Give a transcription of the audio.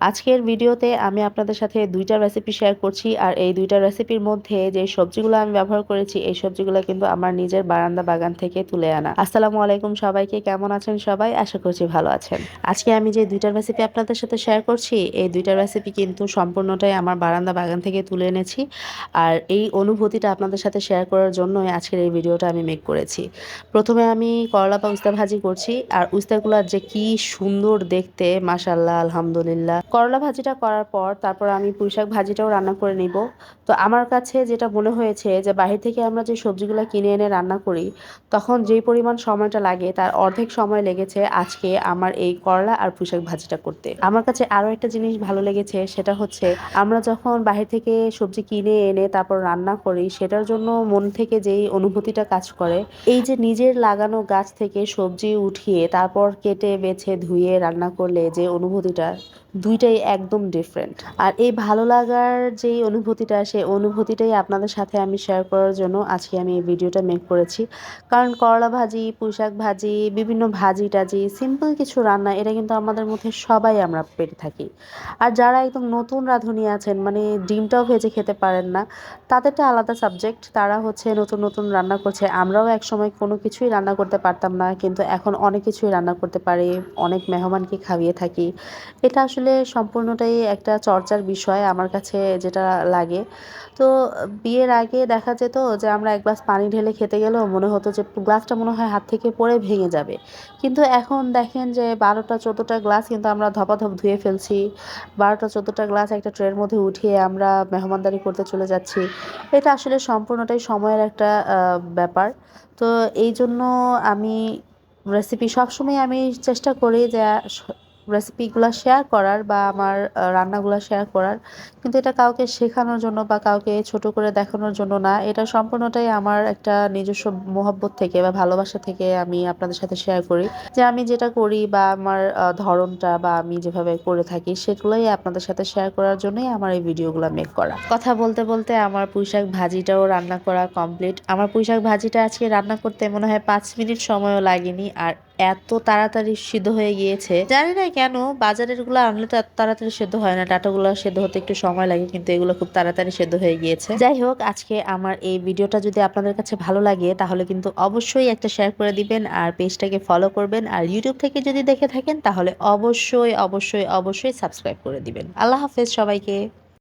আজকের ভিডিওতে আমি আপনাদের সাথে দুইটা রেসিপি শেয়ার করছি, আর এই দুইটা রেসিপির মধ্যে যে সবজিগুলো আমি ব্যবহার করেছি, এই সবজিগুলো কিন্তু আমার নিজের বারান্দা বাগান থেকে তুলে আনা। আসসালামু আলাইকুম সবাইকে, কেমন আছেন সবাই? আশা করছি ভালো আছেন। আজকে আমি যে দুইটা রেসিপি আপনাদের সাথে শেয়ার করছি, এই দুইটা রেসিপি কিন্তু সম্পূর্ণটাই আমার বারান্দা বাগান থেকে তুলে এনেছি, আর এই অনুভূতিটা আপনাদের সাথে শেয়ার করার জন্যই আজকের এই ভিডিওটা আমি মেক করেছি। প্রথমে আমি করলা বা উস্তা ভাজি করছি, আর উস্তাগুলার যে কি সুন্দর দেখতে মাসাল্লাহ আলহামদুলিল্লাহ। করলা ভাজিটা করার পর তারপর আমি পুঁইশাক ভাজিটাও রান্না করে নিব। তো আমার কাছে যেটা মনে হয়েছে যে বাহির থেকে আমরা যে সবজিগুলো কিনে এনে রান্না করি, তখন যেই পরিমাণ সময়টা লাগে তার অর্ধেক সময় লেগেছে আজকে আমার এই করলা আর পুঁইশাক ভাজিটা করতে। আমার কাছে আরও একটা জিনিস ভালো লেগেছে সেটা হচ্ছে আমরা যখন বাহির থেকে সবজি কিনে এনে তারপর রান্না করি, সেটার জন্য মন থেকে যেই অনুভূতিটা কাজ করে, এই যে নিজের লাগানো গাছ থেকে সবজি উঠিয়ে তারপর কেটে, বেছে, ধুয়ে রান্না করলে যে অনুভূতিটা দুইটাই একদম ডিফারেন্ট আর এই ভালো লাগার যেই অনুভূতিটা, সেই অনুভূতিটাই আপনাদের সাথে আমি শেয়ার করার জন্য আজকে আমি এই ভিডিওটা মেক করেছি। কারণ করলা ভাজি, পুঁইশাক ভাজি, বিভিন্ন ভাজি টাজি সিম্পল কিছু রান্না, এটা কিন্তু আমাদের মধ্যে সবাই আমরা পেরে থাকি। আর যারা একদম নতুন রাঁধুনি আছেন মানে ডিমটাও ভেজে খেতে পারেন না, তাদেরটা আলাদা সাবজেক্ট তারা হচ্ছে নতুন নতুন রান্না করছে। আমরাও একসময় কোনো কিছুই রান্না করতে পারতাম না, কিন্তু এখন অনেক কিছুই রান্না করতে পারি, অনেক মেহমানকে খাইয়ে থাকি। এটা আসলে সম্পূর্ণটাই একটা চর্চার বিষয় আমার কাছে যেটা লাগে। তো বিয়ের আগে দেখা যেত যে আমরা এক গ্লাস পানি ঢেলে খেতে গেলেও মনে হতো যে গ্লাসটা মনে হয় হাত থেকে পড়ে ভেঙে যাবে। কিন্তু এখন দেখেন যে বারোটা চোদ্দোটা গ্লাস কিন্তু আমরা ধপাধপ ধুয়ে ফেলছি। বারোটা চোদ্দোটা গ্লাস একটা ট্রের মধ্যে উঠিয়ে আমরা মেহমানদারি করতে চলে যাচ্ছি। এটা আসলে সম্পূর্ণটাই সময়ের একটা ব্যাপার। তো এই জন্য আমি রেসিপি সবসময় আমি চেষ্টা করি যে রেসিপিগুলো শেয়ার করার বা আমার রান্নাগুলো শেয়ার করার। কিন্তু এটা কাউকে শেখানোর জন্য বা কাউকে ছোট করে দেখানোর জন্য না। এটা সম্পূর্ণটাই আমার একটা নিজস্ব মহব্বত থেকে বা ভালোবাসা থেকে আমি আপনাদের সাথে শেয়ার করি। যে আমি যেটা করি বা আমার ধরনটা বা আমি যেভাবে করে থাকি, সেগুলোই আপনাদের সাথে শেয়ার করার জন্যই আমার এই ভিডিওগুলো মেক করা। কথা বলতে বলতে আমার পুঁইশাক ভাজিটাও রান্না করা কমপ্লিট আমার পুঁইশাক ভাজিটা আজকে রান্না করতে মনে হয় পাঁচ মিনিট সময়ও লাগেনি। আর এত তাড়াতাড়ি সিদ্ধ হয়ে গিয়েছে। জানি না কেন বাজারেরগুলো আনলে তো এত তাড়াতাড়ি সেদ্ধ হয় না। ডাটাগুলো সেদ্ধ হতে একটু সময় লাগে, কিন্তু এগুলো খুব তাড়াতাড়ি সেদ্ধ হয়ে গিয়েছে। যাই হোক, আজকে আমার এই ভিডিওটা যদি আপনাদের কাছে ভালো লাগে, তাহলে কিন্তু অবশ্যই একটা শেয়ার করে দিবেন আর পেজটাকে ফলো করবেন। আর ইউটিউব থেকে যদি দেখে থাকেন, তাহলে অবশ্যই অবশ্যই অবশ্যই সাবস্ক্রাইব করে দিবেন। আল্লাহ হাফেজ সবাইকে।